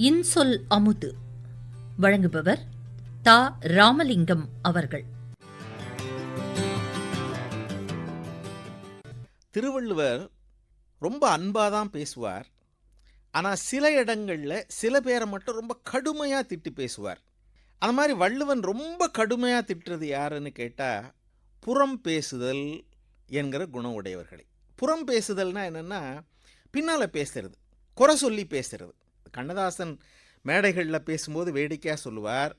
இன்சொல் அமுது. வழங்குபவர் தா. ராமலிங்கம் அவர்கள். திருவள்ளுவர் ரொம்ப அன்பாக தான் பேசுவார். ஆனால் சில இடங்களில் சில பேரை மட்டும் ரொம்ப கடுமையாக திட்டி பேசுவார். அந்த மாதிரி வள்ளுவன் ரொம்ப கடுமையாக திட்டுறது யாருன்னு கேட்டால் புறம் பேசுதல் என்கிற குணம் உடையவர்களை. புறம் பேசுதல்னா என்னென்னா பின்னால் பேசுறது குறை சொல்லி பேசுறது. கண்ணதாசன் மேடைகளில் பேசும்போது வேடிக்கையாக சொல்லுவார்.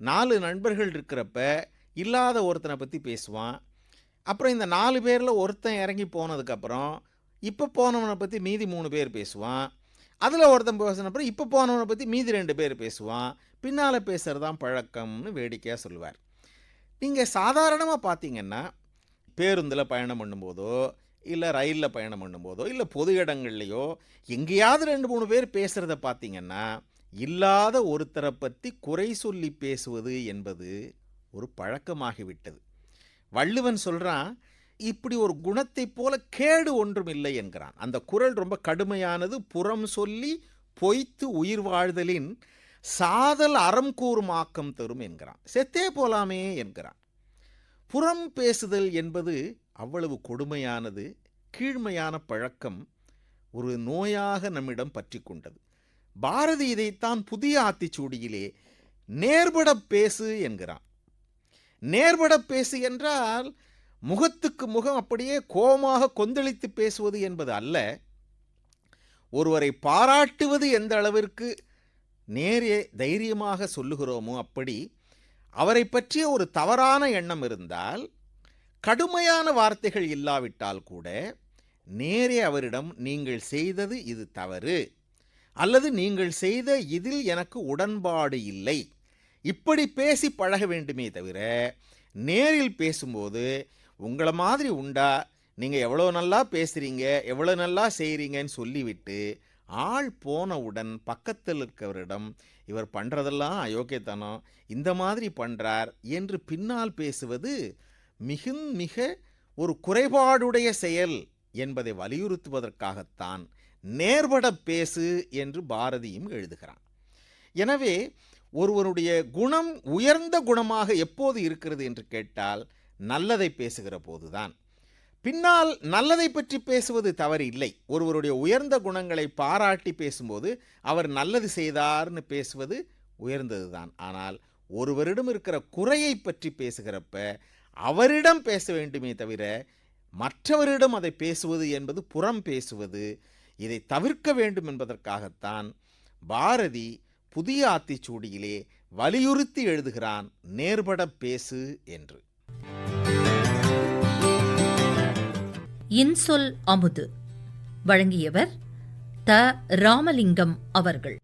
நாலு நண்பர்கள் இருக்கிறப்ப இல்லாத ஒருத்தனை பற்றி பேசுவான். அப்புறம் இந்த நாலு பேரில் ஒருத்தன் இறங்கி போனதுக்கப்புறம் இப்போ போனவனை பற்றி மீதி மூணு பேர் பேசுவான். அதில் ஒருத்தன் பேசின அப்புறம் இப்போ போனவனை பற்றி மீதி ரெண்டு பேர் பேசுவான். பின்னால் பேசுகிறது தான் பழக்கம்னு வேடிக்கையாக சொல்லுவார். நீங்கள் சாதாரணமாக பார்த்தீங்கன்னா பேருந்தில் பயணம் பண்ணும்போதோ இல்லை ரயிலில் பயணம் பண்ணும்போதோ இல்லை பொது இடங்கள்லையோ எங்கேயாவது ரெண்டு மூணு பேர் பேசுகிறத பார்த்தீங்கன்னா இல்லாத ஒருத்தரை பற்றி குறை சொல்லி பேசுவது என்பது ஒரு பழக்கமாகிவிட்டது. வள்ளுவன் சொல்கிறான் இப்படி ஒரு குணத்தைப் போல கேடு ஒன்றும் இல்லை என்கிறான். அந்த குரல் ரொம்ப கடுமையானது. புறம் சொல்லி பொய்த்து உயிர் வாழ்தலின் சாதல் அறம் கூறும் ஆக்கம் தரும் என்கிறான். செத்தே போலாமே என்கிறான். புறம் பேசுதல் என்பது அவ்வளவு கொடுமையானது கீழ்மையான பழக்கம் ஒரு நோயாக நம்மிடம் பற்றி கொண்டது. பாரதி இதைத்தான் புதிய ஆத்திச்சூடியிலே நேர்பட பேசு என்கிறான். நேர்பட பேசு என்றால் முகத்துக்கு முகம் அப்படியே கோமாக கொந்தளித்து பேசுவது என்பது அல்ல. ஒருவரை பாராட்டுவது எந்த அளவிற்கு நேரே தைரியமாக சொல்லுகிறோமோ அப்படி அவரை பற்றிய ஒரு தவறான எண்ணம் இருந்தால் கடுமையான வார்த்தைகள் இல்லாவிட்டால் கூட நேரே அவரிடம் நீங்கள் செய்தது இது தவறு. அல்லது நீங்கள் செய்த இதில் எனக்கு உடன்பாடு இல்லை. இப்படி பேசி பழக வேண்டுமே தவிர நேரில் பேசும்போது உங்களை மாதிரி உண்டா? நீங்கள் எவ்வளோ நல்லா பேசுகிறீங்க எவ்வளோ நல்லா செய்கிறீங்கன்னு சொல்லிவிட்டு ஆள் போனவுடன் பக்கத்தில் இருக்கவரிடம் இவர் பண்ணுறதெல்லாம் அயோக்கியத்தனம் இந்த மாதிரி பண்ணுறார் என்று பின்னால் பேசுவது மிகுந் மிக ஒரு குறைபாடுடைய செயல் என்பதை வலியுறுத்துவதற்காகத்தான் நேர்பட பேசு என்று பாரதியும் எழுதுகிறான். எனவே ஒருவருடைய குணம் உயர்ந்த குணமாக எப்போது இருக்கிறது என்று கேட்டால் நல்லதை பேசுகிற போதுதான். பின்னால் நல்லதை பற்றி பேசுவது தவறு இல்லை ஒருவருடைய உயர்ந்த குணங்களை பாராட்டி பேசும்போது அவர் நல்லது செய்தார்னு பேசுவது உயர்ந்தது தான் ஆனால் ஒருவரிடம் இருக்கிற குறையை பற்றி பேசுகிறப்ப அவரிடம் பேச வேண்டுமே தவிர மற்றவரிடம் அதை பேசுவது என்பது புறம் பேசுவது இதை தவிர்க்க வேண்டும் என்பதற்காகத்தான் பாரதி புதிய ஆத்திச்சூடியிலே வலியுறுத்தி எழுதுகிறான் நேர்பட பேசு என்று. இன்சொல் அமுது. வழங்கியவர் த. ராமலிங்கம் அவர்கள்.